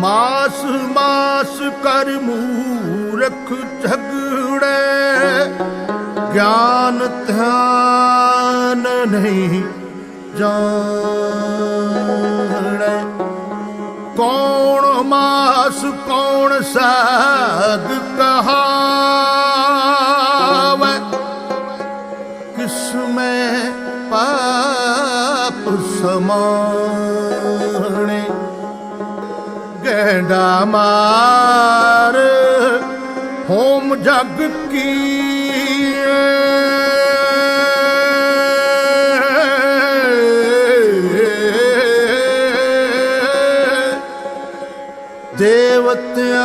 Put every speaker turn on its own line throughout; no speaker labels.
ਮਾਸ ਮਾਸ ਕਰ ਮੂਰਖ ਝਗੜੇ, ਗਿਆਨ ਧਿਆਨ ਨਹੀਂ ਜਾਣੈ ਕੌਣ ਮਾਸ, ਕੌਣ ਸਾਧ ਕਹਾਵੈ? ਕਿਸ ਮੈਂ ਪਾਪ ਸਮਾਣੇ ਗੈਂਡਾ ਮਾਰ ਹੋਮ ਜਗ ਕੀ ਦੇਵਤਿਆਂ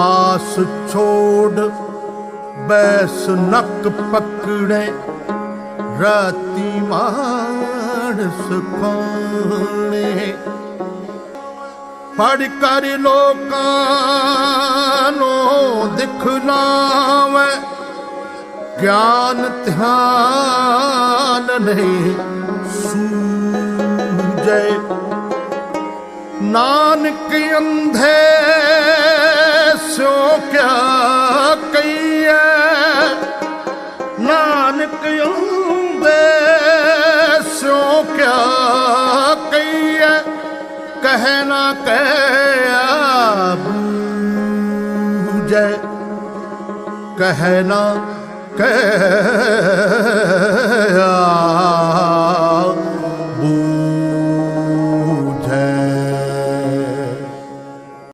ਮਾਸ ਛੋੜ, ਬੈਸ ਨਕ ਪਕੜੇ, ਰਾਤੀ ਮਾਨਸ ਖਾਣੇ। ਫੜ ਕਰ ਲੋਕਾਂ ਨੂੰ ਦਿਖਲਾਵੇ ਗਿਆਨ ਧਿਆਨ ਨਹੀਂ ਸੂਝੈ। ਨਾਨਕ ਅੰਧੇ ਸੋ ਕਿਆ ਕਹੀਏ? ਨਾਨਕ ਅੰਧੇ ਸੋ ਕਿਆ ਕਹੀਏ? ਕਹਿ ਨਾ ਕਹਿ ਬੂਝੈ, ਕਹਿ ਨਾ ਕਹਿਆ